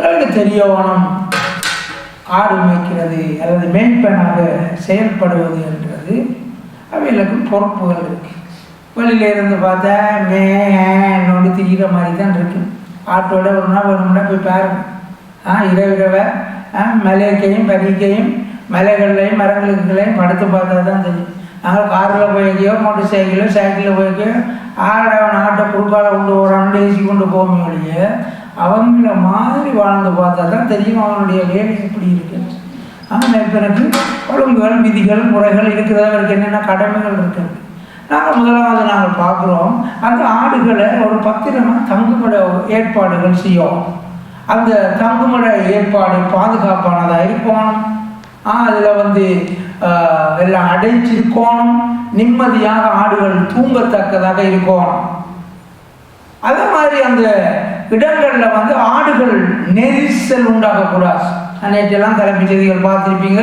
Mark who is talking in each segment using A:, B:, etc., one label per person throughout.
A: இவர்களுக்கு தெரியவனம் ஆடு மேய்க்கிறது அல்லது மேய்ப்பனாக செயல்படுவது என்றது அவைகளுக்கும் பொறுப்புகள் இருக்கு. வெளியில இருந்து பார்த்தா மேனோடு திரிகிற மாதிரி தான் இருக்கு. ஆட்டோட ஒரு நாள் வேணும்னா போய் பாருங்க. ஆ இரவு இரவை ஆ மலைக்கையும் பறிக்கையும் மலைகள்லையும் மரங்களுக்குலையும் படுத்து பார்த்தா தான் தெரியும். நாங்கள் காரில் போய்க்கையோ மோட்டர் சைக்கிளோ சைக்கிளில் போய்க்கையோ ஆட ஆட்டை குறுக்கால கொண்டு போகிறான்னு ஏசி கொண்டு போமே ஒழிய அவங்கள மாதிரி வாழ்ந்து பார்த்தா தான் தெரியும் அவனுடைய வேலை எப்படி இருக்குது ஆனால் இப்போ எனக்கு ஒழுங்குகள் விதிகள் முறைகள் இருக்கிறது அவருக்கு என்னென்ன கடமைகள் இருக்குது நாங்கள் முதலாவது நாங்கள் பார்க்குறோம். அந்த ஆடுகளை ஒரு பத்திரமாக தங்குமிட ஏற்பாடுகள் செய்யும். அந்த தங்குமிட ஏற்பாடு பாதுகாப்பானதாக இருக்கணும். அதில் வந்து எல்லாம் அடைச்சிருக்கணும் நிம்மதியாக ஆடுகள் தூங்கத்தக்கதாக இருக்கணும். அதே மாதிரி அந்த இடங்கள்ல வந்து ஆடுகள் நெரிசல் உண்டாகக்கூடாது. நேற்றெல்லாம் தலைமை செய்திகள் பார்த்துருப்பீங்க.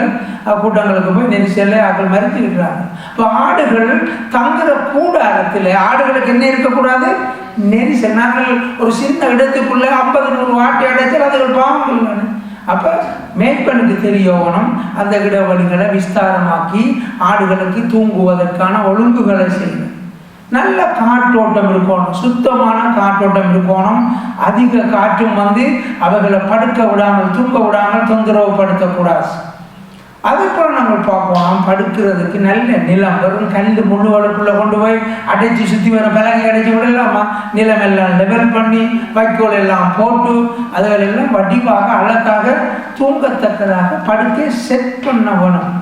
A: கூட்டங்களுக்கு போய் நெரிசல்ல ஆக்கள் மறுத்து இருக்கிறாங்க. இப்போ ஆடுகள் தங்குற கூடாரத்தில் ஆடுகளுக்கு என்ன இருக்கக்கூடாது? நெரிசல். நாங்கள் ஒரு சின்ன இடத்துக்குள்ள ஐம்பது நூறு வாட்டி அடைச்சல் அதுகள் பாவங்கள் தானே அப்போ மேய்ப்பனுக்கு தெரியவனும் அந்த இடவழிகளை விஸ்தாரமாக்கி ஆடுகளுக்கு தூங்குவதற்கான ஒழுங்குகளை செய்யணும். நல்ல காற்றோட்டம் இருக்கணும் சுத்தமான காற்றோட்டம் இருக்கணும். அதிக காற்றும் வந்து அவர்களை படுக்க விடாமல் தூங்க விடாமல் தொந்தரவு படுத்தக்கூடாது. அதுக்கப்புறம் நம்ம பார்ப்போம் படுக்கிறதுக்கு நல்ல நிலம் வெறும் கல் முள்ளுகளுக்குள்ளே கொண்டு போய் அடைச்சி சுற்றி வர பலகை அடைச்சி விடலாமா? நிலம் எல்லாம் லெவல் பண்ணி வைக்கோல் எல்லாம் போட்டு அதுகள் எல்லாம் வடிவாக அழகாக தூங்கத்தக்கதாக படுக்கை செட் பண்ண வேணும்.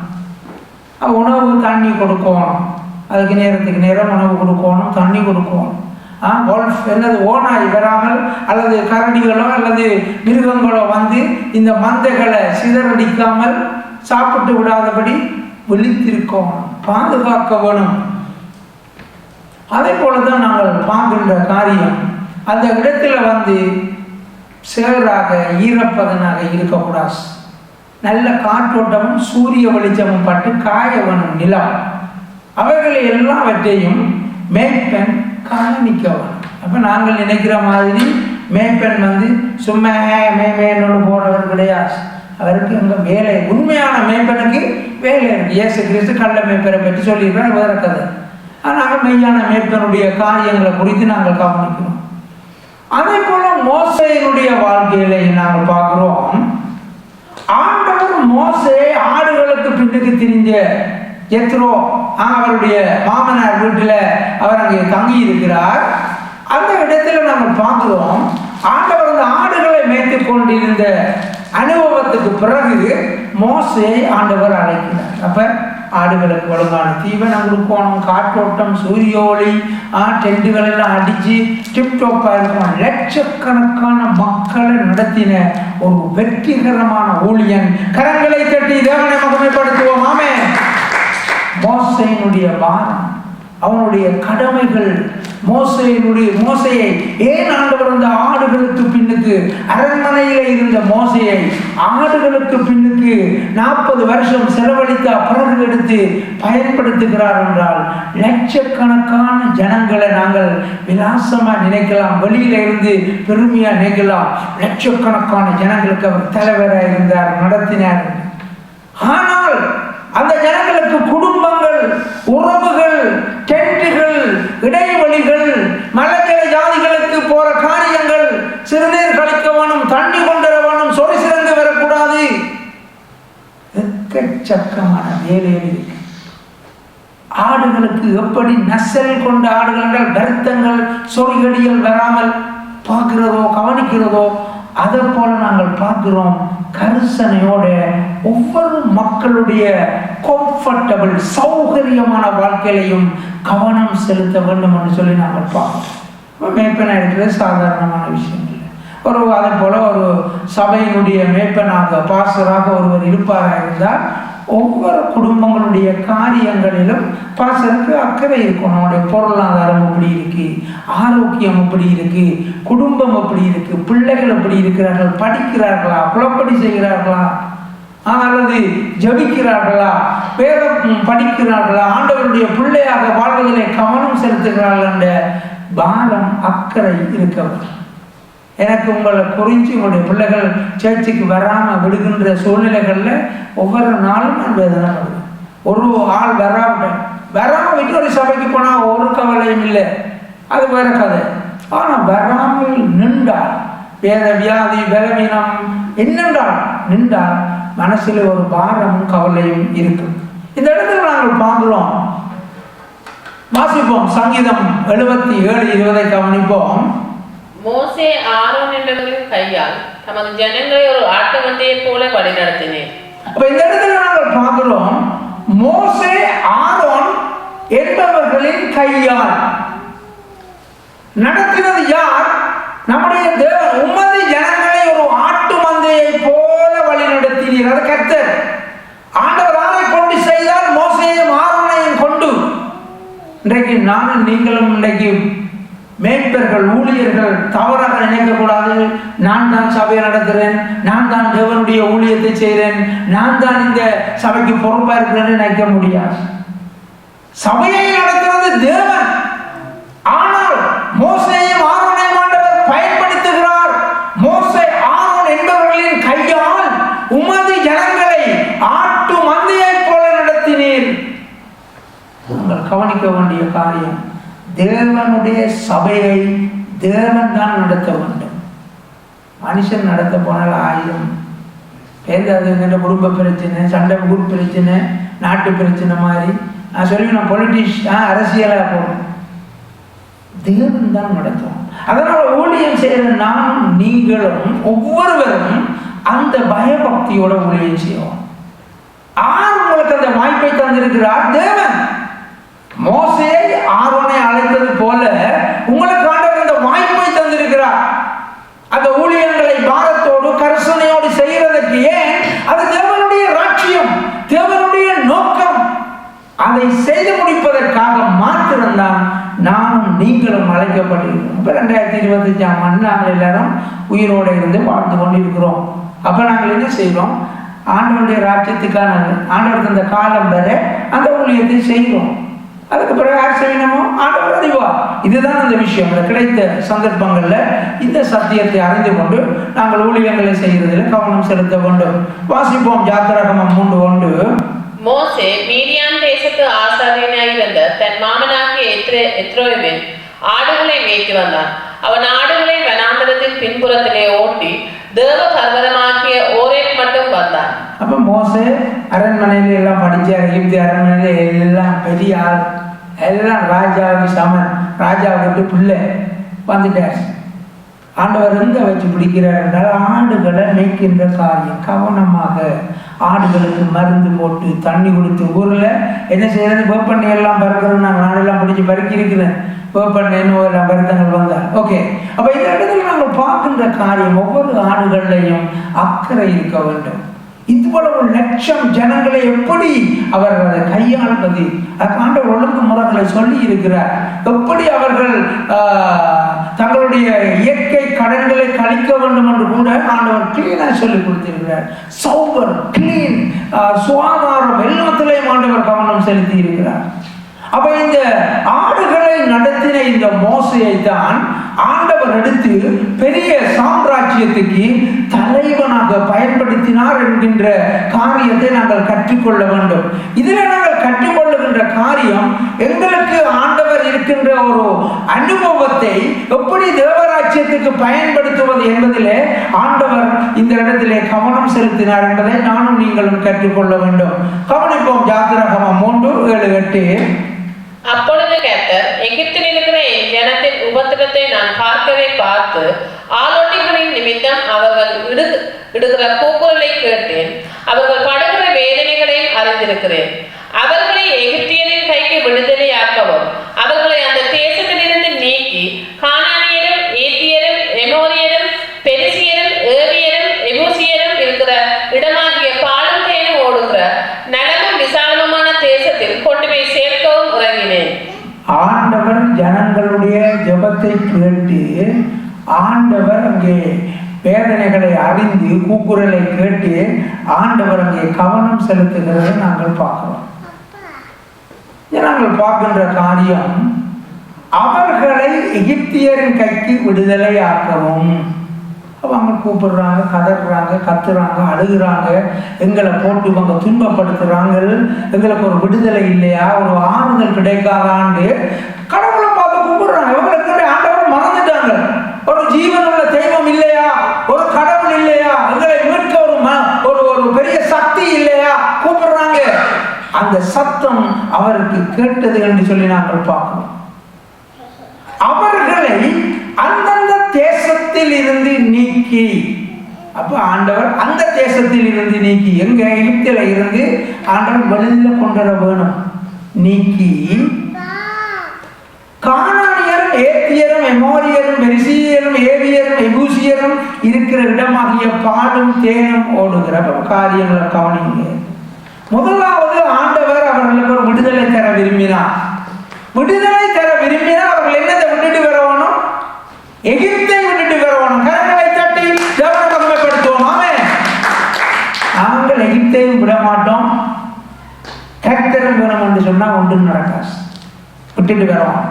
A: உணவு தண்ணி கொடுக்கணும். அதுக்கு நேரத்துக்கு நேரம் உணவு கொடுக்கணும் தண்ணி கொடுக்கணும். ஆ என்னது ஓனாய் வராமல் அல்லது கரடிகளோ அல்லது மிருகங்களோ வந்து இந்த மந்தைகளை சிதறடிக்காமல் சாப்பிட்டு விடாதபடி விழித்திருக்கோம். பாதுகாக்க வேணும். அதே போல தான் நாங்கள் பார்க்கின்ற காரியம். அந்த இடத்துல வந்து சேராக ஈரப்பதனாக இருக்கக்கூடாது. நல்ல காற்றோட்டமும் சூரிய வெளிச்சமும் பட்டு காய வேணும் நிலம். அவர்கள் எல்லாவற்றையும் மேப்பெண் கவனிக்க அப்போ நாங்கள் நினைக்கிற மாதிரி மேப்பெண் வந்து சும்மா மேமேனோடு போனவர் கிடையாது. அவருக்கு அங்கே வேலை உண்மையான மேய்ப்பனுக்கு வேலை இருக்குது இயேசு கிறிஸ்து கள்ள மேய்ப்பரை பற்றி சொல்லியிருக்கேன் வேற கதை ஆனால் மெய்யான மேய்ப்பனுடைய காரியங்களை குறித்து நாங்கள் கவனிக்கிறோம். அதே போல மோசையினுடைய வாழ்க்கையில நாங்கள் பார்க்கிறோம். ஆண்டவர் மோசையை ஆடுகளுக்கு பின்னுக்கு திரிஞ்ச எத்ரோ அவருடைய மாமனார் வீட்டில் அவர் அங்கே தங்கி இருக்கிறார் அந்த இடத்துல நாங்கள் பார்க்கிறோம் ஆண்டவர் அந்த ஆடுகளை மேய்த்து கொண்டிருந்த அனுபவத்துக்கு பிறகு மோசையை ஆண்டவர் அழைக்கிறார். அப்போ ஆடுகளுக்கு ஒழுங்கான தீவனம் கொடுக்கணும் காற்றோட்டம் சூரிய ஒளி ஆ டெண்டுகள் எல்லாம் அடித்து டிப்டாப்பா இருக்கும்? லட்சக்கணக்கான மக்களை நடத்தின ஒரு வெற்றிகரமான ஊழியன். கரங்களை தட்டி தேவனை மகமைப்படுத்துவோம். ஆமே மோசையினுடைய பாரம் அவனுடைய கடமைகள் மோசையினுடைய மோசையை ஏன் ஆண்டவர் அந்த ஆடுகளுக்கு பின்னுக்கு அரண்மனையில இருந்த மோசையை ஆடுகளுக்கு பின்னுக்கு நாற்பது வருஷம் செலவழித்த பிறகு எடுத்து பயன்படுத்துகிறார் என்றால் லட்சக்கணக்கான ஜனங்களை நாங்கள் விலாசமா நினைக்கலாம் வெளியில இருந்து பெருமையா நினைக்கலாம். லட்சக்கணக்கான ஜனங்களுக்கு அவர் தலைவராக இருந்தார் நடத்தினார். ஆனால் அந்த ஜனங்களுக்கு குடும்பம் உறவுகள் டென்ட்டுகள் இடைவெளிகள் மலைக்கிற ஜாதிகளுக்கு போற காரியங்கள் சிறுநீர் கழிக்க வேணும் தண்ணி கொண்டு வேணும் சொறி சிறந்து வரக்கூடாது. எக்கச்சக்கமான வேலைகள் இருக்கு. ஆடுகளுக்கு எப்படி நசல் கொண்ட ஆடுகள் வருத்தங்கள் சொறிகடிகள் வராமல் பார்க்கிறதோ கவனிக்கிறதோ அதை போல நாங்கள் பார்க்கிறோம் கரிசனையோட ஒவ்வொரு மக்களுடைய கம்ஃபர்டபுள் சௌகரியமான வாழ்க்கையிலையும் கவனம் செலுத்த வேண்டும் என்று சொல்லி நாங்கள் பார்க்கிறோம். மேய்ப்பனாக இருக்கிற சாதாரணமான விஷயங்கள். ஒரு அதே போல ஒரு சபையினுடைய மேய்ப்பனாக பாசராக ஒருவர் இருப்பாராக இருந்தால் ஒவ்வொரு குடும்பங்களுடைய காரியங்களிலும் பாசருக்கு அக்கறை இருக்கும். நம்முடைய பொருளாதாரம் எப்படி இருக்கு? ஆரோக்கியம் எப்படி இருக்கு? குடும்பம் எப்படி இருக்கு? பிள்ளைகள் எப்படி இருக்கிறார்கள்? படிக்கிறார்களா? குழப்படி செய்கிறார்களா? அல்லது ஜபிக்கிறார்களா? வேதம் படிக்கிறார்களா? ஆண்டவருடைய பிள்ளையாக வாழ்வதிலே கவனம் செலுத்துகிறார்கள் என்ற பாரம் அக்கறை இருக்கவர் எனக்கு உங்களை புரிஞ்சு உங்களுடைய பிள்ளைகள் சேர்ச்சிக்கு வராமல் விடுகின்ற சூழ்நிலைகளில் ஒவ்வொரு நாளும் நான் வேதனை ஒரு ஆள் வராமல் வராமல் விட்டு ஒரு சபைக்கு போனால் ஒரு கவலையும் இல்லை. அது வேற கதை. ஆனால் வராமல் நின்றால் வேத வியாதி பலவீனம் என்னென்றால் நின்றால் மனசில் ஒரு பாரமும் கவலையும் இருக்கும். இந்த இடத்துல நாங்கள் பார்க்கிறோம். வாசிப்போம் சங்கீதம் எழுபத்தி ஏழு இருபதை கவனிப்போம்.
B: மோசே ஆரோன் என்பவர்களின் கையால் தமது ஜனங்களை ஒரு ஆட்டு வண்டியை போல வழிநடத்தினேன்.
A: அப்ப இந்த இடத்துல நாங்கள் பார்க்கிறோம் மோசே ஆரோன் என்பவர்களின் கையால் நடத்தினது யார்? நம்முடைய தேவன் உமது ஜனங்களை ஒரு ஆட்டு மந்தையை போல வழி நடத்தினீர் அது கர்த்தர். ஆண்டவர் ஆரை கொண்டு செய்தால் மோசையும் ஆரோனையும் கொண்டு. இன்றைக்கு நானும் நீங்களும் இன்றைக்கு மேய்ப்பர்கள் ஊழியர்கள் தவறாக நினைக்கக்கூடாது. நான் தான் சபையை நடத்துகிறேன் நான் தான் தேவனுடைய ஊழியத்தை செய்கிறேன் நான் தான் இந்த சபைக்கு பொறுப்பாக இருக்கிறேன்னு நினைக்க முடியாது. சபையை நடத்துறது தேவன். ஆனால் மோசையும் ஆரோனையும் ஆண்டவர் பயன்படுத்துகிறார். மோசை ஆரோன் என்பவர்களின் கையால் உமது ஜனங்களை ஆட்டு மந்தையைப் போல நடத்தினேன் நீங்கள் கவனிக்க வேண்டிய காரியம் தேவனுடைய சபையை தேவன் தான் நடத்த வேண்டும். மனுஷன் நடத்த போனால் ஆயிரம். பேருந்து குடும்ப பிரச்சனை சண்டை ஊர் பிரச்சனை நாட்டு பிரச்சனை மாதிரி. நான் சொல்லி நான் பொலிட்டிஷ் அரசியலாக போகணும். தேவன் தான் நடத்தும் அதனால ஊழியம் செய்கிற நாம் நீங்களும் ஒவ்வொருவரும் அந்த பயபக்தியோட ஊழியம் செய்வோம். ஆறு உங்களுக்கு அந்த வாய்ப்பை தந்திருக்கிறார் தேவன். மோசே ஆர்வனை அழைத்தது போல உங்களுக்கு ஆண்டவர் இந்த வாய்ப்பை தந்திருக்கிறார். அந்த ஊழியர்களை பாரத்தோடு கரிசனையோடு செய்கிறதற்கு ஏன்? அது தேவனுடைய ராட்சியம் தேவனுடைய நோக்கம். அதை செய்து முடிப்பதற்காக மாத்திரம்தான் நானும் நீங்களும் அழைக்கப்பட்டிருக்கிறோம். இப்போ ரெண்டாயிரத்தி இருபத்தஞ்சாம் ஆண்டு நாங்கள் எல்லாரும் உயிரோடு இருந்து வாழ்ந்து கொண்டிருக்கிறோம். அப்போ நாங்கள் என்ன செய்கிறோம்? ஆண்டவருடைய ராஜ்யத்துக்கான ஆண்டவர் தந்த காலம் வர அந்த ஊழியத்தை செய்கிறோம். அதுக்கு பிறகு யார் செய்யணுமோ ஆண்டவர் அறிவா இதுதான் அந்த விஷயம். இந்த கிடைத்த சந்தர்ப்பங்களில் இந்த சத்தியத்தை அறிந்து கொண்டு நாங்கள் ஊழியங்களை செய்கிறதில் கவனம் செலுத்த வேண்டும். வாசிப்போம் ஜாத்திரகமம் மூன்று கொண்டு
B: மோசே மீடியான் தேசத்து ஆசாரியனாய் இருந்த தன் மாமனாகிய எத்ரே எத்ரோவின் ஆடுகளை மேய்த்து வந்தான். அவன் ஆடுகளை வனாந்தரத்தின் பின்புறத்திலே ஓட்டி தேவ பர்வதமாகிய ஓரே வந்தான்.
A: அப்போ மோசே அரண்மனையில எல்லாம் படிச்சார் எகிப்து அரண்மனையில எல்லாம் பெரிய ஆள் எல்லாம் ராஜாவுக்கு சமன் ராஜாவுக்கு பிள்ளை வந்துட்டார். ஆண்டவர் எங்க வச்சு பிடிக்கிறார் என்றால் ஆடுகளை மேய்க்கின்ற காரியம் கவனமாக. ஆடுகளுக்கு மருந்து போட்டு தண்ணி கொடுத்து ஊரில் என்ன செய்யறது? வேப்பண்ணை எல்லாம் பறக்கிறோம் நாங்கள் நாடெல்லாம் பிடிச்சி பறக்கி இருக்கிறேன் வேப்பண்ணை எல்லாம் வருத்தங்கள் வந்தால். ஓகே அப்போ இந்த இடத்துல நாங்கள் பார்க்கின்ற காரியம் ஒவ்வொரு ஆடுகள்லையும் அக்கறை இருக்க வேண்டும். இவ்வளவு லட்சம் ஜனங்களை எப்படி அவர் அதை கையாள்வது? அதுக்கு ஆண்டவர் ஒழுங்கு முறைகளை சொல்லி இருக்கிறார் எப்படி அவர்கள் ஆஹ், தங்களுடைய இயற்கை கடன்களை கழிக்க வேண்டும் என்று கூட ஆண்டவர் கிளீனாக சொல்லி கொடுத்திருக்கிறார். சௌபர் கிளீன் சுகாதாரம் எல்லாத்திலையும் ஆண்டவர் கவனம் செலுத்தி இருக்கிறார் அப்ப இந்த ஆடுகளை நடத்தின இந்த மோசையை தான் ஆண்டவர் எடுத்து பெரிய சாம்ராஜ்யத்துக்கு தலைவனாக பயன்படுத்தினார் என்கின்ற காரியத்தை நாங்கள் கற்றுக்கொள்ள வேண்டும். இதில் நாங்கள் கற்றுக்கொள்ளுகின்ற காரியம் எங்களுக்கு ஆண்டவர் இருக்கின்ற ஒரு அனுபவத்தை எப்படி தேவராஜ்யத்துக்கு பயன்படுத்துவது என்பதிலே ஆண்டவர் இந்த இடத்திலே கவனம் செலுத்தினார் என்பதை நானும் நீங்களும் கற்றுக்கொள்ள வேண்டும். கவனிப்போம் ஜாத்திரகமம் மூன்று ஏழு எட்டு.
B: அப்பொழுது கர்த்தர் எகிப்தில் இருக்கிற என் ஜனத்தின் உபத்திரத்தை நான் பார்க்கவே பார்த்து ஆலோட்டிகளின் நிமித்தம் அவர்கள் இடு இடுகிற கூக்குரலை கேட்டேன். அவர்கள் படுகிற வேதனைகளையும் அறிந்திருக்கிறேன். அவர்களை எகிப்தியரின் கைக்கு விடுதலையாக்கவும் அவர்களை அந்த தேசத்திலிருந்து நீக்கி கானானியரும் ஏத்தியரும் எமோரியரும் பெரிசியரும் ஏவியரும் எபூசியரும் இருக்கிற இடமாகிய பாலும் தேனும் ஓடுகிற நலமும் விசாலமுமான தேசத்தில் கொண்டு போய் சேர்க்கவும் இறங்கினேன்
A: ஆண்டவர் ஜனங்களுடைய ஜெபத்தை கேட்டு ஆண்டவர் அங்கே வேதனைகளை அறிந்து கூக்குரலை கேட்டு ஆண்டவர் அங்கே கவனம் செலுத்துகிறதை நாங்கள் பார்க்கிறோம். இதை நாங்கள் பார்க்கின்ற காரியம் அவர்களை எகிப்தியரின் கைக்கு விடுதலை ஆக்கவும் அவங்க கூப்பிடுறாங்க கதறாங்க கத்துறாங்க அழுகுறாங்க எங்களை போட்டு இவங்க துன்பப்படுத்துறாங்க எங்களுக்கு ஒரு விடுதலை இல்லையா ஒரு ஆறுதல் கிடைக்காதான்னு கடவுளை பார்த்து கூப்பிடுறாங்க இவங்களுக்கு ஆண்டவர் மறந்துட்டாங்க ஒரு ஜீவன் உள்ள தெய்வம் இல்லையா ஒரு கடவுள் இல்லையா எங்களை மீட்க ஒரு ம- ஒரு ஒரு பெரிய சக்தி இல்லையா கூப்பிடுறாங்க அந்த சத்தம் அவருக்கு கேட்டது என்று சொல்லி நாங்கள் பார்க்கிறோம். அவர்களை அந்தந்த தேசத்தில் இருந்து நீக்கி அப்ப ஆண்டவர் அந்த தேசத்தில் இருந்து நீக்கி எங்க எகிப்தில இருந்து ஆண்டவர் வெளியில கொண்டு வர வேணும். நீக்கி காணானியரும் ஏத்தியரும் எமோரியரும் பெரிசியரும் ஏவியரும் எபூசியரும் இருக்கிற இடமாகிய பாடும் தேனும் ஓடுகிற. காரியங்களை கவனிங்க. முதலாவது ஆண்டவர் அவர்களுக்கு ஒரு விடுதலை தர விரும்பினார். விடுதலை தர விரும்பினால் அவர்கள் என்னத்தை விட்டுட்டு வரணும்? எகிப்தை விட்டுட்டு வரணும். கரங்களை தட்டி தேவனை ஆமே நாங்கள் எகிப்தையும் விட மாட்டோம். கர்த்தரும் வேணும் என்று சொன்னா ஒன்றும் நடக்காது. விட்டுட்டு வரோம்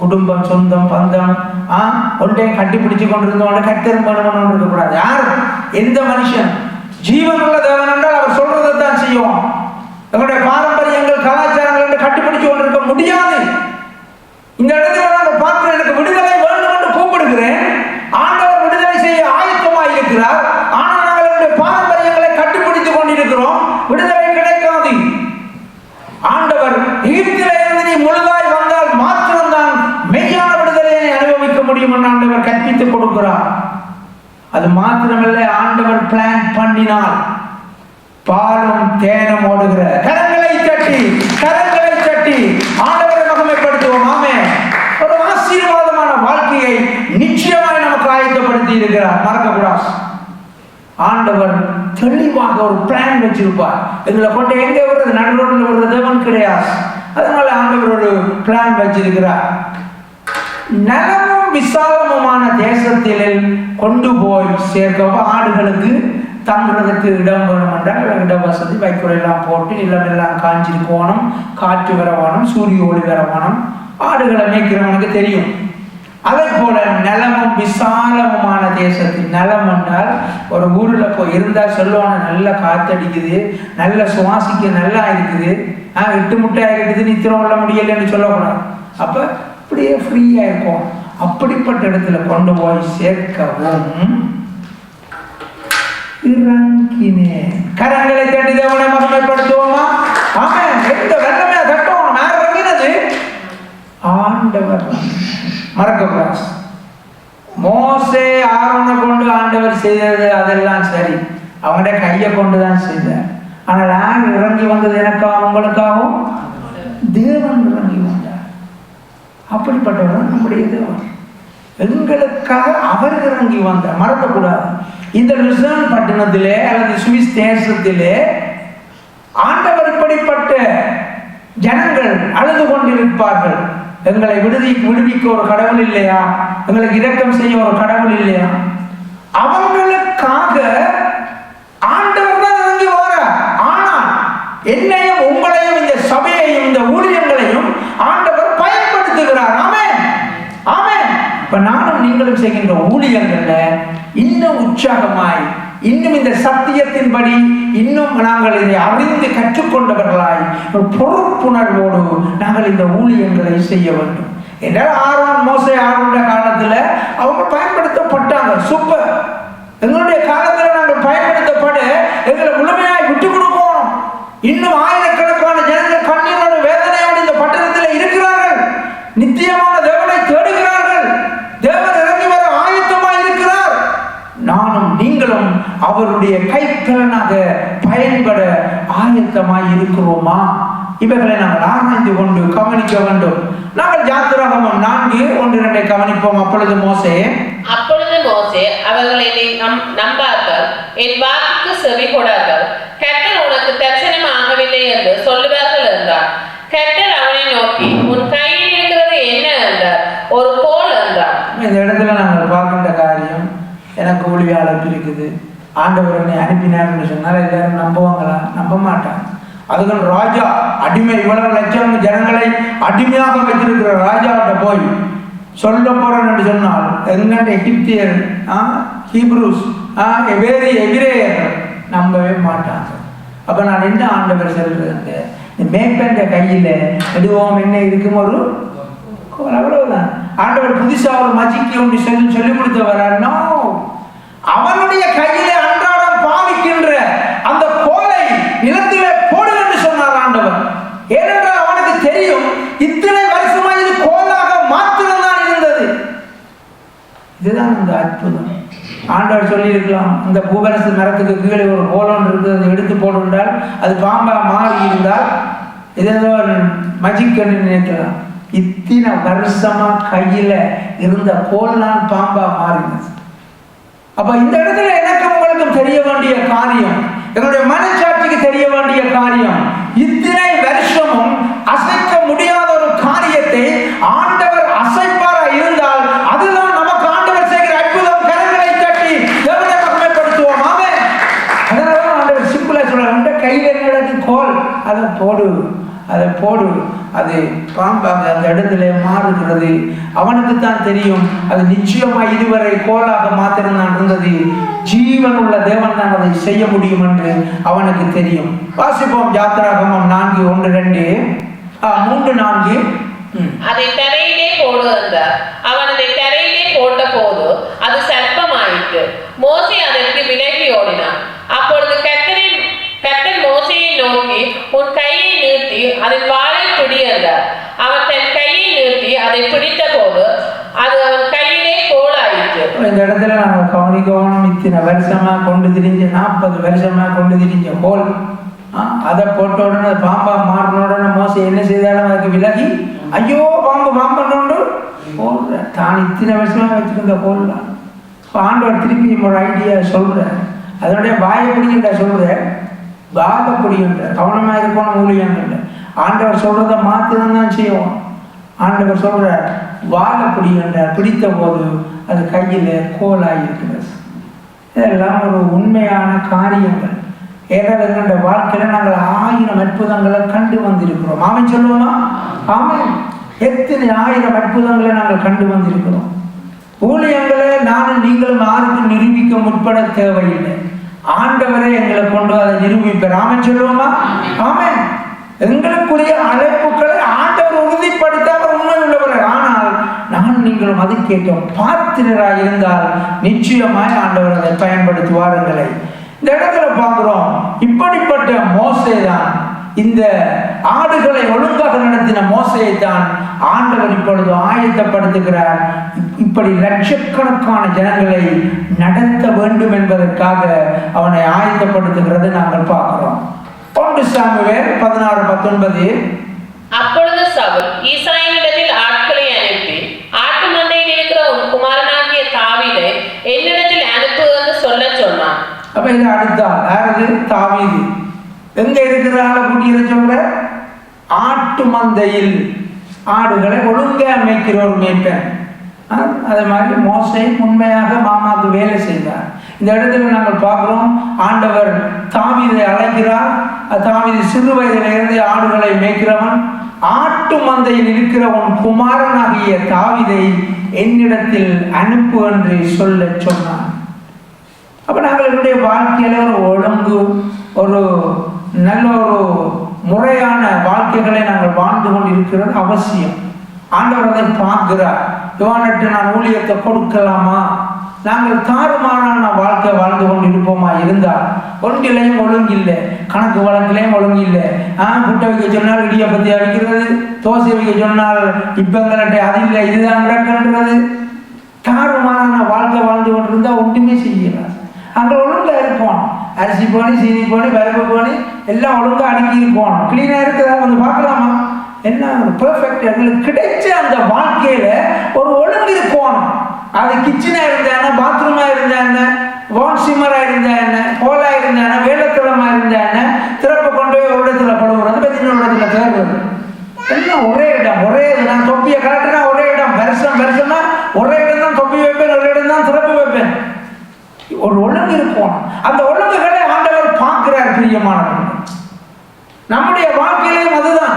A: குடும்பம் சொந்தம் பந்தம் ஆ ஒன்றையும் கட்டி பிடிச்சு கொண்டிருந்தோம் கர்த்தரும் வேணும் இருக்கக்கூடாது. யார்? எந்த மனுஷன்? ஜீவனுள்ள தேவன் என்றால் அவர் சொல்றதை தான் செய்வான் எங்களுடைய பாரம்பரியங்கள் கலாச்சாரங்கள் என்று கட்டுப்பிடிச்சு கொண்டிருக்க முடியாது. இந்த இடத்துல நான் பார்க்கிற எனக்கு விடுதலை வேண்டும் என்று கூப்பிடுகிறேன். ஆண்டவர் விடுதலை செய்ய ஆயத்தமாக இருக்கிறார். ஆனால் நாங்கள் எங்களுடைய பாரம்பரியங்களை கட்டுப்பிடித்துக் கொண்டிருக்கிறோம். விடுதலை கிடைக்காது. ஆண்டவர் ஈர்த்திலே இருந்து நீ முழுதாய் வந்தால் மாத்திரம்தான் மெய்யான விடுதலையை அனுபவிக்க முடியும் என்று ஆண்டவர் கற்பித்துக் கொடுக்கிறார். அது மாத்திரமல்ல ஆண்டவர் பிளான் பண்ணினால். பாலும் தேனும் ஓடுகிற கரங்களை தட்டி கரங்களை தட்டி ஆண்டவரை மகமைப்படுத்துவோம். ஆமே. ஒரு ஆசீர்வாதமான வாழ்க்கையை நிச்சயமாய் நமக்கு ஆயத்தப்படுத்தி இருக்கிறார். மறக்கக்கூடாது ஆண்டவர் தெளிவாக ஒரு பிளான் வச்சிருப்பார். எங்களை கொண்டு எங்க விடுறது நடு ரோட்டில் விடுறது தேவன் கிடையாது. அதனால ஆண்டவர் ஒரு பிளான் வச்சிருக்கிறார். நலமும் விசாலமுமான தேசத்திலே கொண்டு போய் சேர்க்க. ஆடுகளுக்கு தங்குறதுக்கு இடம் வேணும் என்றால் இட வசதி வைக்குறையெல்லாம் போட்டு நிலம் எல்லாம் காஞ்சிருக்கணும் காற்று வர சூரிய ஒளி வர ஆடுகளை மேய்க்கிறவனுக்கு தெரியும். அதே போல நிலமும் விசாலமுமான தேசத்தின் நிலம் என்றால் ஒரு ஊரில் போய் இருந்தால் சொல்லுவான நல்ல காத்தடிக்குது நல்ல சுவாசிக்க நல்லா இருக்குது. ஆ இட்டு முட்டையா இருக்குது நித்திரம் உள்ள முடியலன்னு சொல்லக்கூடாது. அப்போ அப்படியே ஃப்ரீயாக இருக்கும். அப்படிப்பட்ட இடத்துல கொண்டு போய் சேர்க்கவும் இறங்கினே கரங்களை தட்டி தேவனை மகிமைப்படுத்துவோமா? ஆமாம் எந்த வெள்ளமே தட்டுவோம் நான் இறங்கினது ஆண்டவர். மறக்கக்கூடாது மோசே ஆரோனை கொண்டு ஆண்டவர் செய்தது அதெல்லாம் சரி. அவங்கள கையை கொண்டு தான் செய்தார். ஆனால் யார் இறங்கி வந்தது எனக்காகவும் உங்களுக்காகவும்? தேவன் இறங்கி வந்தார். அப்படிப்பட்டவர் நம்முடைய தேவன். எங்களுக்காக அவர் இறங்கி வந்தார். மறக்கக்கூடாது. இந்த லுசன் பட்டணத்திலே அல்லது சுவிஸ் தேசத்திலே ஆண்டவர் இப்படிப்பட்ட ஜனங்கள் அழுது கொண்டிருப்பார்கள். எங்களை விடுதி விடுவிக்க ஒரு கடவுள் இல்லையா? எங்களுக்கு இரக்கம் செய்ய ஒரு கடவுள் இல்லையா? அவங்களுக்காக ஆண்டவர் தான் இறங்கி வரார். ஆனால் என்னையும் உங்களையும் இந்த சபையையும் இந்த ஊழியங்களையும் ஆண்டவர் பயன்படுத்துகிறார் ஆமென் ஆமென் இப்ப நானும் செய்கின்ற ஊழியங்கள்ல இன்னும் உற்சாகமாய் இன்னும் இந்த சத்தியத்தின்படி இன்னும் நாங்கள் இதை அறிந்து கற்றுக்கொண்டவர்களாய் பொறுப்புணர்வோடு நாங்கள் இந்த ஊழியங்களை செய்ய வேண்டும். என்றால் ஆரோன் மோசை ஆரோட காலத்துல அவங்க பயன்படுத்தப்பட்டாங்க. சூப்பர். எங்களுடைய காலத்துல நாங்கள் பயன்படுத்த எங்களை முழுமையாய் விட்டு கொடுப்போம் இன்னும் ஆயிரக்கணக்கான ஜனங்கள் கண்ணீரோட வேதனையோடு இந்த பட்டணத்தில் இருக்கிறார்கள் நித்தியமான தேவனை தேடுகிறார்கள் தேவன் இறங்கி வர ஆயத்தமாய் இருக்கிறார் நானும் நீங்களும் அவருடைய கைப்பலனாக பயன்பட ஆயத்தமாய் இருக்கிறோமா? இவைகளை நாங்கள் ஆராய்ந்து கொண்டு கவனிக்க வேண்டும். நாங்கள் ஜாத்திராகமம் நான்கு ஒன்று இரண்டை கவனிப்போம். அப்பொழுது மோசே
B: அப்பொழுது மோசே அவர்கள் நம் நம்பார்கள். என் வாக்குக்கு செவி கொடார்கள் கர்த்தர் உனக்கு தரிசனம் ஆகவில்லை என்று சொல்லுவார்கள் என்றார். கர்த்தர் அவனை நோக்கி உன் கையில் இருக்கிறது என்ன? என்றார். ஒரு கோல் என்றார்.
A: இந்த இடத்துல நாங்கள் பார்க்கின்ற காரியம் எனக்கு ஒளி அழைப்பு இருக்குது. ஆண்டவர் என்னை அனுப்பினார்னு சொன்னால் எல்லாரும் நம்புவாங்களா? நம்ப மாட்டாங்க அதுகள் ராஜா அடிமை இவ்வளவு லட்சம் ஜனங்களை அடிமையாக வைத்திருக்கிற ராஜாவிட்ட போய் சொல்ல போறேன் என்று சொன்னால் எங்கண்ட எகிப்தியர் ஹீப்ரூஸ் வேறு எதிரேயர் நம்பவே மாட்டாங்க. அப்ப நான் என்ன ஆண்டவர் சொல்றது? மேற்பெண்ட கையில எடுவோம் என்ன இருக்கும் ஒரு அவ்வளவுதான். ஆண்டவர் புதுசா ஒரு மஜிக்கு ஒன்று சொல்லி சொல்லி வர்றாருன்னா அவனுடைய கையில அன்றாடம் அந்த கோலை நிலத்திலே போடு என்று சொன்னார் ஆண்டவர். ஏனென்றால் அவனுக்கு தெரியும் இத்தனை வருஷமா இது கோலாக மாத்திரம்தான் இருந்தது. இதுதான் அந்த அற்புதம். ஆண்டவர் சொல்லியிருக்கலாம் இந்த பூவரசு மரத்துக்கு கீழே ஒரு கோலம் இருக்குது அதை எடுத்து போடுண்டால் அது பாம்பா மாறி இருந்தால் ஏதோ மஜிக்கன்னு நினைக்கலாம். இத்தனை வருஷமா கையில இருந்த கோல்லாம் பாம்பா மாறினது. அப்ப இந்த இடத்துல எனக்கும் உங்களுக்கும் தெரிய வேண்டிய காரியம் என்னுடைய மனச்சாட்சிக்கு தெரிய வேண்டிய காரியம் இத்தனை வருஷமும் அசைக்க முடியாத ஒரு காரியத்தை ஆண்டவர் அசைப்பாரா இருந்தால் அதுதான் நமக்கு ஆண்டவர் செய்கிற அற்புதம் கரங்களை தட்டி தேவனை மகிமைப்படுத்துவோம். ஆமென். அதனால ஆண்டவர் சிம்பிளா சொல்றார் உண்ட கையில கோல். அதை போடு அதை போடு. அது பாம்பாக அந்த இடத்துல மாறுகிறது. அவனுக்கு தான் தெரியும் அது நிச்சயமா இதுவரை கோலாக மாத்திரம்தான் இருந்தது. ஜீவன் உள்ள தேவன் தான் அதை செய்ய முடியும் என்று அவனுக்கு தெரியும். வாசிப்போம் யாத்திராகமம் நான்கு ஒன்று ரெண்டு. மூன்று நான்கு.
B: அதை தரையிலே போடு என்றார் அவன் அதை தரையிலே போட்ட போது அது சர்ப்பமாயிற்று. மோசி அதற்கு விலகி ஓடினான் அப்பொழுது கர்த்தரின் கர்த்தர் மோசையை நோக்கி உன் கையை நீட்டி அதன் வாளை பிடி என்றார் அவன் தன் கையை நீட்டி அதை பிடித்த போது அது அவன் கையிலே கோலாயிற்று.
A: இந்த இடத்துல நாங்கள் கவனிக்கணும் இத்தனை வருஷமா கொண்டு திரிஞ்ச நாற்பது வருஷமா கொண்டு திரிஞ்ச கோல் அதை போட்ட உடனே பாம்பா மாறின உடனே மோசம் என்ன செய்தாலும் அதுக்கு விலகி ஐயோ பாம்பு பாம்பு போடுற. தான் இத்தனை வருஷமா வச்சிருந்த கோல் தான் ஆண்டவர் திருப்பி ஒரு ஐடியா சொல்ற அதனுடைய வாயை பிடிக்கிட்ட சொல்கிறேன் வாக பிடிக்கின்ற கவனமாக இருக்கணும் ஊழியம் இல்லை. ஆண்டவர் சொல்கிறத மாத்திரம் தான் செய்வோம். ஆண்டவர் சொல்கிறார் வாழை என்ற பிடித்த போது அது கையில் கோலாக இருக்கிறது. இதெல்லாம் ஒரு உண்மையான காரியங்கள். ஏதாவது எங்களுடைய நாங்கள் ஆயிரம் அற்புதங்களை கண்டு வந்திருக்கிறோம். அவன் சொல்லுவோமா? அவன் எத்தனை ஆயிரம் அற்புதங்களை நாங்கள் கண்டு வந்திருக்கிறோம். ஊழியங்களை நானும் நீங்களும் யாருக்கும் நிரூபிக்க முற்பட தேவையில்லை. ஆண்டவரே எங்களை கொண்டு அதை நிரூபிப்பார் ஆமென் சொல்லுவோமா? ஆமென். எங்களுக்குரிய அழைப்புகளை ஆண்டவர் உறுதிப்படுத்த அவர் உண்மை உள்ளவர். ஆனால் நான் நீங்களும் அது கேட்டோம். பாத்திரராய் இருந்தால் நிச்சயமாய் ஆண்டவர் அதை பயன்படுத்துவார் எங்களை. இந்த இடத்துல பார்க்கிறோம் இப்படிப்பட்ட மோசை தான் இந்த ஆடுகளை ஒழுங்காக நடத்தின மோசையை தான் ஆண்டவர் இப்பொழுது ஆயத்தப்படுத்துகிறார். இப்படி லட்சக்கணக்கான ஜனங்களை நடத்த வேண்டும் என்பதற்காக அவனை ஆயத்தப்படுத்துகிறது நாங்கள் பார்க்கிறோம். ஒன்று சாமுவேல் பதினாறு பத்தொன்பது.
B: அப்பொழுது சவுல் ஈசாயினிடத்தில் ஆட்களை அனுப்பி ஆட்டு மந்தையில் இருக்கிற உன் குமாரனாகிய தாவீதை என்னிடத்தில் அனுப்பு என்று சொல்லச் சொன்னான்.
A: அப்ப இது அடுத்தால் யாரது? தாவீது. எங்க இருக்கிற ஆளை கூட்டியதை சொல்ற? ஆட்டு மந்தையில் ஆடுகளை ஒழுங்கா மேய்க்கிற ஒரு மேய்ப்பன். அதே மாதிரி மோசை உண்மையாக மாமாவுக்கு வேலை செய்தார். இந்த இடத்துல நாங்கள் பார்க்கிறோம் ஆண்டவர் தாவிதை அழைக்கிறார். அஹ் சிறு வயதிலிருந்து ஆடுகளை மேய்க்கிறவன் ஆட்டு மந்தையில் இருக்கிற உன் குமாரனாகிய தாவிதை என்னிடத்தில் அனுப்பு என்று சொல்ல சொன்னான் அப்போ நாங்கள் என்னுடைய வாழ்க்கையில் ஒரு ஒழுங்கு ஒரு நல்ல ஒரு முறையான வாழ்க்கைகளை நாங்கள் வாழ்ந்து கொண்டிருக்கிறது அவசியம். ஆண்டவர் பார்க்கிறார். யோனட்டு நான் ஊழியத்தை கொடுக்கலாமா? நாங்கள் தாறுமாறான வாழ்க்கை வாழ்ந்து கொண்டு இருப்போமா இருந்தால் ஒன்றிலையும் ஒழுங்கு இல்லை கணக்கு வழக்கிலையும் ஒழுங்கு இல்லை ஆ புட்டை வைக்க சொன்னால் இடியப்பத்தி அவிக்கிறது தோசை வைக்க சொன்னால் இப்பங்கலட்டை அது இல்லை இதுதான் நடக்கின்றது. தாறுமாறான வாழ்க்கை வாழ்ந்து கொண்டிருந்தா ஒன்றுமே செய்யலாம். அங்கே ஒழுங்காக இருப்போம். அரிசி போனி சீனி போனி பருப்பு போனி எல்லாம் ஒழுங்காக அடுக்கி இருப்போம். கிளீனாக இருக்கிறதா? வந்து பார்க்க என்ன பெர்ஃபெக்ட் எங்களுக்கு கிடைச்ச அந்த வாழ்க்கையில ஒரு ஒழுங்கு இருக்கும் அது கிச்சனாக இருந்தா என்ன பாத்ரூமாக இருந்தா என்ன வான் சிம்மரா இருந்தா என்ன போலா இருந்தா என்ன வேலைக்கிழமா இருந்தா என்ன திறப்பை கொண்டு போய் ஒரு இடத்துல படுகிறது பத்தி இன்னொரு இடத்துல தேர்வது எல்லாம் ஒரே இடம் ஒரே இது நான் தொப்பியை கலட்டினா ஒரே இடம். வருஷம் வருஷமா ஒரே இடம் தான் தொப்பி வைப்பேன் ஒரே இடம் தான் திறப்பு வைப்பேன். ஒரு ஒழுங்கு இருக்கும் அந்த ஒழுங்குகளை ஆண்டவர் பார்க்கிறார் பிரியமானவர்கள். நம்முடைய வாழ்க்கையிலையும் அதுதான்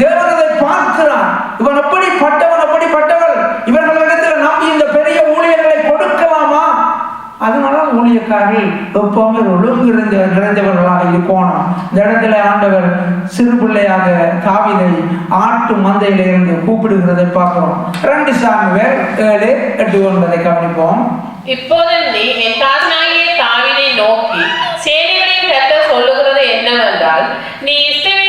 A: தேவன் அதை பார்க்கிறார் இவன் எப்படி பட்டவன் அப்படி பட்டவள் இவர்களிடத்தில் நம்பி இந்த பெரிய ஊழியர்களை கொடுக்கலாமா அது ஊழியக்காரர்கள் எப்பவுமே ஒழுங்கு இருந்து நிறைந்தவர்களாக இருக்கணும். இந்த இடத்துல ஆண்டவர் சிறு பிள்ளையாக தாவிதை ஆட்டு மந்தையில இருந்து கூப்பிடுகிறதை பார்க்கிறோம். ரெண்டு சாமுவேல் ஏழு எட்டு ஒன்பதை கவனிப்போம்.
B: இப்போது நீ என் தாசனாகிய தாவினை நோக்கி சேனைகளின் கத்த சொல்லுகிறது என்னவென்றால் நீ இஸ்ரவேல்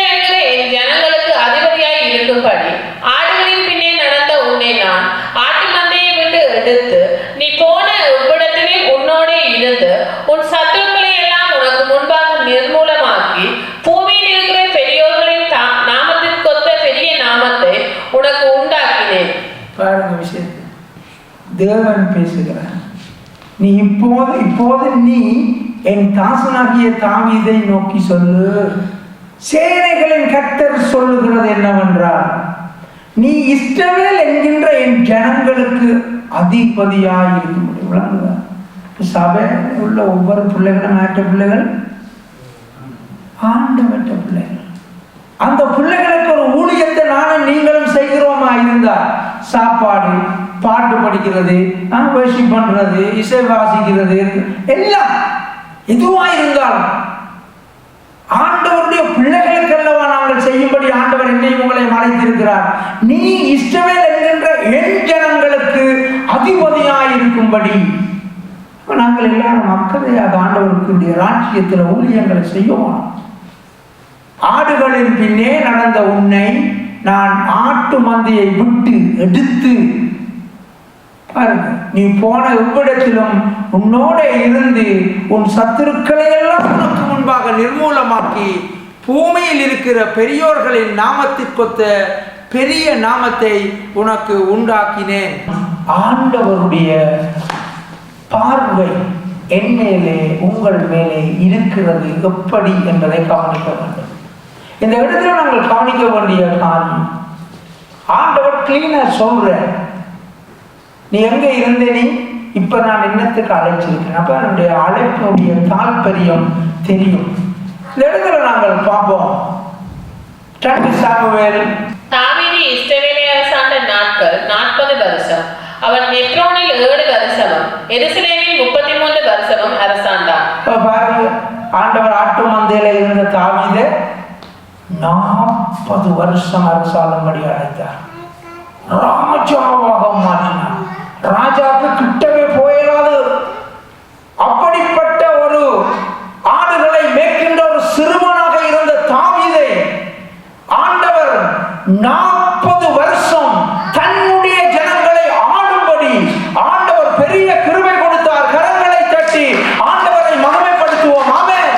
B: என் ஜனங்களுக்கு அதிபதியாய் இருக்கும்படி ஆடுகளின் பின்னே நடந்த உன்னை நான் ஆட்டு மந்தையை விட்டு எடுத்து
A: இப்போது இப்போது நீ என் தாசனாகிய தாவீதை நோக்கி சொல்லு. சேனைகளின் கத்தர் சொல்லுகிறது என்னவென்றால் நீ இஷ்டவேல் என்கின்ற என் ஜனங்களுக்கு அதிபதியாய் இருக்க முடியும். விளங்குதா? சபை உள்ள ஒவ்வொரு பிள்ளைகளும் ஆற்ற பிள்ளைகள்? ஆண்டவற்ற பிள்ளைகள். அந்த பிள்ளைகளுக்கு ஒரு ஊழியத்தை நானும் நீங்களும் செய்கிறோமா இருந்தால் சாப்பாடு பாட்டு படிக்கிறது வேஷி பண்றது இசை வாசிக்கிறது எல்லாம் எதுவா இருந்தாலும் ஆண்டவருடைய பிள்ளைகளுக்கு அல்லவா நாங்கள் செய்யும்படி ஆண்டவர் என்னை உங்களை மறைத்திருக்கிறார். நீ இஷ்டவேல் என்கின்ற என் ஜனங்களுக்கு அதிபதியாய் இருக்கும்படி. நாங்கள் எல்லாரும் மக்களையாக ஆண்டவருக்கு ராஜ்யத்தில் ஊழியங்களை செய்வோம் ஆடுகளின் பின்னே நடந்த உன்னை நான் ஆட்டு மந்தையை விட்டு எடுத்து பாருங்க நீ போன எவ்விடத்திலும் உன்னோட இருந்து உன் சத்துருக்களை எல்லாம் உனக்கு முன்பாக நிர்மூலமாக்கி பூமியில் இருக்கிற பெரியோர்களின் நாமத்திற்கொத்த பெரிய நாமத்தை உனக்கு உண்டாக்கினேன். ஆண்டவருடைய பார்வை என் மேலே உங்கள் மேலே இருக்கிறது எப்படி என்பதை கவனிக்க வேண்டும். இந்த இடத்துல நாங்கள் கவனிக்க வேண்டிய காரியம். ஆண்டவர் கிளீனா சொல்ற நீ எங்க இருந்த நீ? இப்ப நான் என்னத்துக்கு அழைச்சிருக்கேன்? அப்ப என்னுடைய அழைப்பினுடைய தாற்பயம் தெரியும். இந்த இடத்துல நாங்கள் பார்ப்போம். ரெண்டு சாமுவேல்.
B: தாவீது இஸ்ரவேலை அரசாண்ட நாட்கள் நாற்பது வருஷம். அவன் நெப்ரோனில் ஏழு வருஷமும் எருசலேமில் முப்பத்தி மூன்று வருஷமும் அரசாண்டான்.
A: பாருங்க ஆண்டவர் ஆட்டு மந்தையில இருந்த தாவீதை நாற்பது வருஷம் அரசாளும்படி அழைத்தார். ராஜாவாக மாற்றினார் ராஜாவுக்கு கிட்டவே போயிடாது அப்படிப்பட்ட ஒரு ஆடுகளை மேற்கின்ற ஒரு சிறுவனாக இருந்த தாவீதை ஆண்டவர் நான் வருஷம் தன்னுடைய ஜனங்களை ஆளும்படி ஆண்டவர் பெரிய கிருபை கொடுத்தார் கரங்களை தட்டி ஆண்டவரை மகிமைப்படுத்துவோம் ஆமென்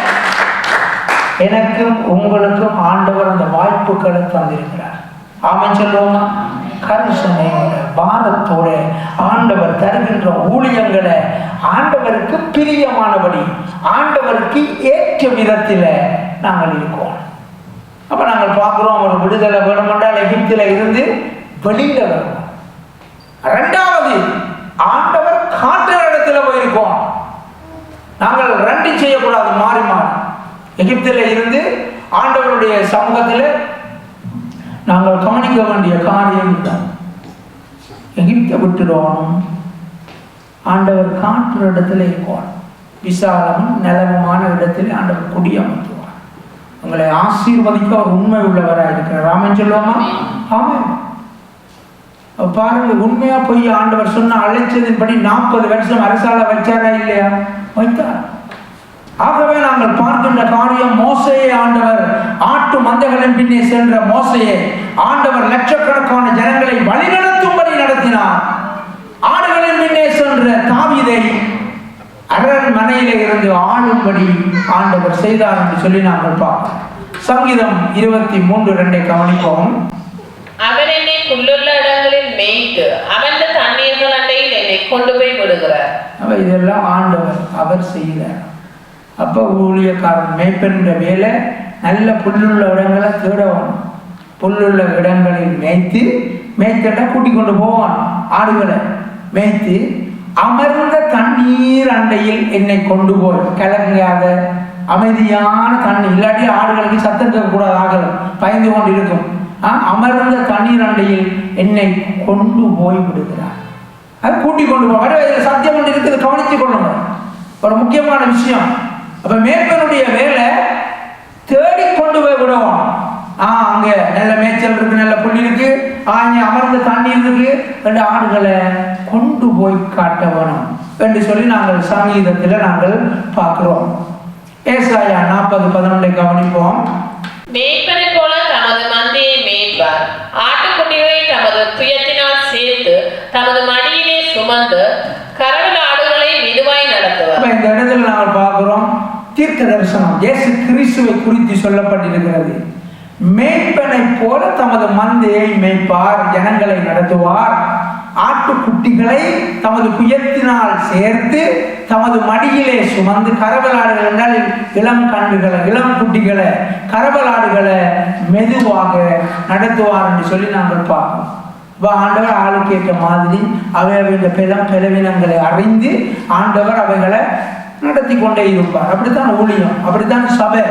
A: எனக்கும் உங்களுக்கும் ஆண்டவர் அந்த வாய்ப்புகளை தந்திருக்கிறார். ஆமாம் சொல்லுவோமா? கரிசனையோட பாரத்தோட ஆண்டவர் தருகின்ற ஊழியங்களை ஆண்டவருக்கு பிரியமானபடி ஆண்டவருக்கு ஏற்ற விதத்தில் நாங்கள் இருக்கோம். அப்போ நாங்கள் பார்க்குறோம் ஒரு விடுதலை வேணுமென்றால் எகிப்தில் இருந்து வெளியில் வரணும் ரெண்டாவது ஆண்டவர் காட்டுற இடத்துல போயிருக்கோம். நாங்கள் ரெண்டு செய்யக்கூடாது மாறி மாறி. எகிப்தில் இருந்து ஆண்டவருடைய சமூகத்தில் நாங்கள் கவனிக்க வேண்டிய காரியம் தான் எகிப்தை விட்டுடுவோம். ஆண்டவர் காற்று இடத்துல இருக்கோம் விசாலமும் நிலவுமான இடத்தில் ஆண்டவர் குடியமர்த்துவார். உங்களை ஆசீர்வதிக்க அவர் உண்மை உள்ளவராக இருக்கிறார். ராமன் சொல்லுவோமா? ஆமாம் பாருங்க உண்மையா போய் ஆண்டவர் சொன்ன அழைச்சதின்படி நாற்பது வருஷம் அரசால வச்சாரா இல்லையா? வைத்தார். ஆகவே நாங்கள் பார்க்கின்ற காரியம் மோசையை ஆண்டவர் ஆட்டு மந்தைகளின் பின்னே சென்ற மோசையை. ஆண்டவர் லட்சக்கணக்கான ஜனங்களை வழிநடத்தும்படி நடத்தினார். ஆடுகளின் பின்னே சென்ற தாவீதை அரண்மனையில இருந்து ஆளும்படி ஆண்டவர் செய்தார் என்று சொல்லி நாங்கள் பார்ப்போம் சங்கீதம் இருபத்தி மூன்று ரெண்டை கவனிப்போம்.
B: அவன் என்னை புல்லுள்ள இடங்களில் மேய்த்து அவன் தண்ணீர்கள் அண்டையில் என்னை கொண்டு போய் விடுகிறார்.
A: இதெல்லாம் ஆண்டவர் அவர் செய்கிறார் அப்போ ஊழியக்காரன் மேய்ப்பென்ற வேலை நல்ல புல்லுள்ள இடங்களை தேடணும் புல்லுள்ள இடங்களில் மேய்த்து மேய்த்தட்டா கூட்டி கொண்டு போவான் ஆடுகளை. மேய்த்து அமர்ந்த தண்ணீர் அண்டையில் என்னை கொண்டு போய் கலங்காத அமைதியான தண்ணி. இல்லாட்டி ஆடுகளுக்கு சத்தம் கேட்கக்கூடாது ஆகலாம் பயந்து கொண்டு இருக்கும் ஆ, அமர்ந்த தண்ணீர் அண்டையில் என்னை கொண்டு போய் விடுகிறார். அது கூட்டி கொண்டு போவார் இதில் சத்தியம் ஒன்று இருக்குது. கவனித்துக் கொள்ளுங்க ஒரு முக்கியமான விஷயம். அப்ப மேய்ப்பனுடைய வேலை தேடி கொண்டு போய் விடுவோம். ஆ அங்க நல்ல மேய்ச்சல் இருக்கு நல்ல புள்ளி இருக்கு ஆ இங்க அமர்ந்த தண்ணீர் இருக்கு. ரெண்டு ஆடுகளை கொண்டு போய் காட்ட வேணும் என்று சொல்லி நாங்கள் சங்கீதத்தில் நாங்கள் பார்க்கிறோம். ஏசாயா நாற்பது பதினொன்றை கவனிப்போம்.
B: மேய்ப்பனைப் போல தமது மந்தையை மேய்ப்பார். ஆட்டுக்குட்டிகளை தமது துயத்தினால் சேர்த்து தமது மடியிலே சுமந்து கரவில் ஆடுகளை மெதுவாய்
A: அப்ப
B: நடத்துவார்
A: இந்த இடத்துல நாங்கள் பார்க்கிறோம். தீர்க்க தரிசனம் இயேசு கிறிஸ்துவை குறித்து சொல்லப்பட்டிருக்கிறது. மேய்ப்பனை போல தமது மந்தையை மேய்ப்பார் ஜனங்களை நடத்துவார். ஆட்டுக்குட்டிகளை தமது புயத்தினால் சேர்த்து தமது மடியிலே சுமந்து கரவலாடுகள் என்றால் இளம் கன்றுகளை இளம் குட்டிகளை கரவலாடுகளை மெதுவாக நடத்துவார் என்று சொல்லி நாங்கள் பார்ப்போம் ஆண்டவர் ஆளுக்கு கேட்ட மாதிரி அவைகளுடைய பிளம் பிளவினங்களை அறிந்து ஆண்டவர் அவைகளை நடத்தி கொண்டே இருப்பார். அப்படித்தான் ஊழியம் அப்படித்தான் சபை.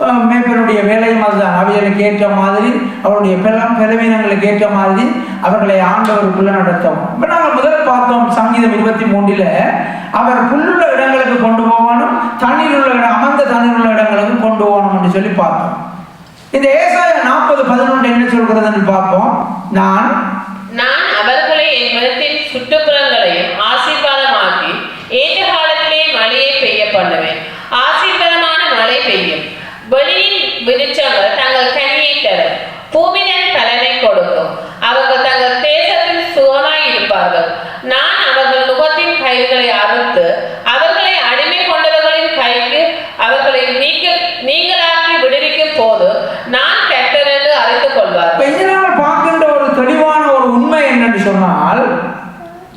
A: அஹ் வேலையும் அதுதான். அவைகளுக்கு ஏற்ற மாதிரி அவருடைய பிளம் பிளவினங்களுக்கு ஏற்ற மாதிரி அவர்களை ஆண்டவருக்குள்ள நடத்தும். இப்போ நாங்கள் முதல் பார்த்தோம் சங்கீதம் இருபத்தி மூன்றில் அவர் புல்லுள்ள இடங்களுக்கு கொண்டு போகணும் தண்ணீர் உள்ள இடம் அமர்ந்த தண்ணீர் உள்ள இடங்களுக்கு கொண்டு போகணும் என்று சொல்லி பார்த்தோம். இந்த ஏசாய நாற்பது பதினொன்று என்ன சொல்கிறதுன்னு பார்ப்போம். நான்
B: நான் அவர்களை என் நிலத்தின் சுற்றுப்புறங்களையும் ஆசீர்வாதமாக்கி ஏற்ற காலத்திலே பண்ணுவேன் ஆசீர்வாதமான மழை பெய்யும். வெளியின் விருட்சங்கள் தங்கள் கனியை தரும். பூமியின் பலனை கொடுக்கும். அவர்கள் தங்கள் தேசத்தில் சுகமாய் இருப்பார்கள். நான் அவர்கள் முகத்தின் பயிர்களை அறுத்து அவர்களை அடிமை கொண்டவர்களின் கைக்கு அவர்களை நீக்க நீங்களாக்கி விடுவிக்கும் போது நான் கெட்டர் என்று அறிந்து கொள்வார்.
A: இப்ப பார்க்கின்ற ஒரு தெளிவான ஒரு உண்மை என்னன்னு சொன்னால்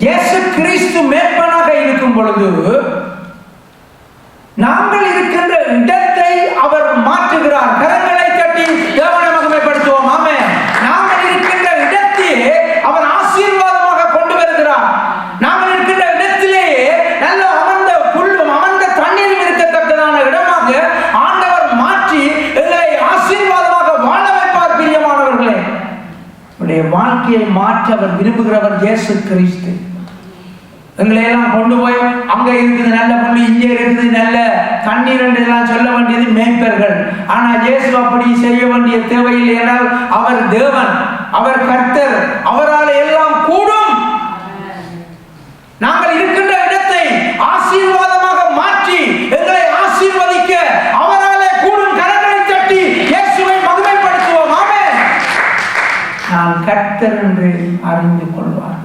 A: இயேசு கிறிஸ்து மேற்பனாக இருக்கும் பொழுது நாங்கள் இருக்கின்ற இடத்தை அவர் மாற்றுகிறார் கரங்களை தட்டி தேவனை மகிமைப்படுத்துவோம் ஆமே நாங்கள் இருக்கின்ற இடத்தையே அவர் ஆசீர்வாதமாக கொண்டு வருகிறார் நாங்கள் இருக்கின்ற இடத்திலேயே நல்ல அமர்ந்த புல்லும் அமர்ந்த தண்ணீரும் இருக்கத்தக்கதான இடமாக ஆண்டவர் மாற்றி எங்களை ஆசீர்வாதமாக வாழ வைப்பார் பிரியமானவர்களே உடைய வாழ்க்கையை மாற்ற அவர் விரும்புகிறவர் இயேசு கிறிஸ்து. எங்களை எல்லாம் கொண்டு போய் அங்க இருக்குது நல்ல புள்ளி இங்கே இருக்குது நல்ல தண்ணீர் என்று எல்லாம் சொல்ல வேண்டியது மேய்ப்பர்கள். ஆனா இயேசு அப்படி செய்ய வேண்டிய தேவையில்லை என்றால் அவர் தேவன் அவர் கர்த்தர் அவரால் எல்லாம் கூடும் நாங்கள் இருக்கின்ற இடத்தை ஆசீர்வாதமாக மாற்றி எங்களை ஆசீர்வதிக்க அவராலே கூடும் கரங்களை தட்டி இயேசுவை மகிமைப்படுத்துவோம் ஆமென் நான் கர்த்தர் என்று அறிந்து கொள்வார்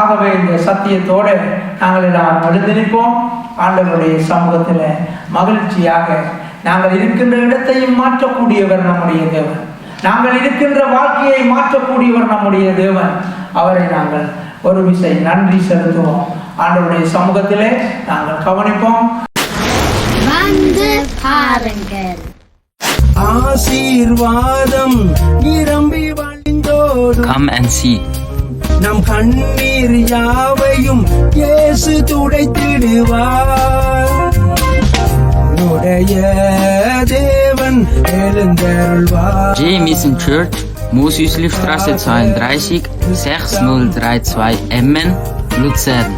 A: ஆகவே இந்த சத்தியத்தோடு நாங்கள் எல்லாம் எழுந்து நிற்போம் ஆண்டவருடைய சமூகத்தில் மகிழ்ச்சியாக நாங்கள் இருக்கின்ற இடத்தையும் மாற்றக்கூடியவர் நம்முடைய தேவன். நாங்கள் இருக்கின்ற வாழ்க்கையை மாற்றக்கூடியவர் நம்முடைய தேவன். அவரை நாங்கள் ஒரு விசை நன்றி செலுத்துவோம். ஆண்டவருடைய சமூகத்திலே நாங்கள் கவனிப்போம்.
C: வந்து பாருங்கள்.
D: ஆசீர்வாதம் நிரம்பி வழிந்தோடும்.
E: Come and see.
D: நம் கண்ணீர் யாவையும் இயேசு துடைத்திடுவார் உடைய தேவன் எழுந்தருள்வார்
E: J. Mission Church, Moosüslistraße 32, 6032 Emmen, Luzern.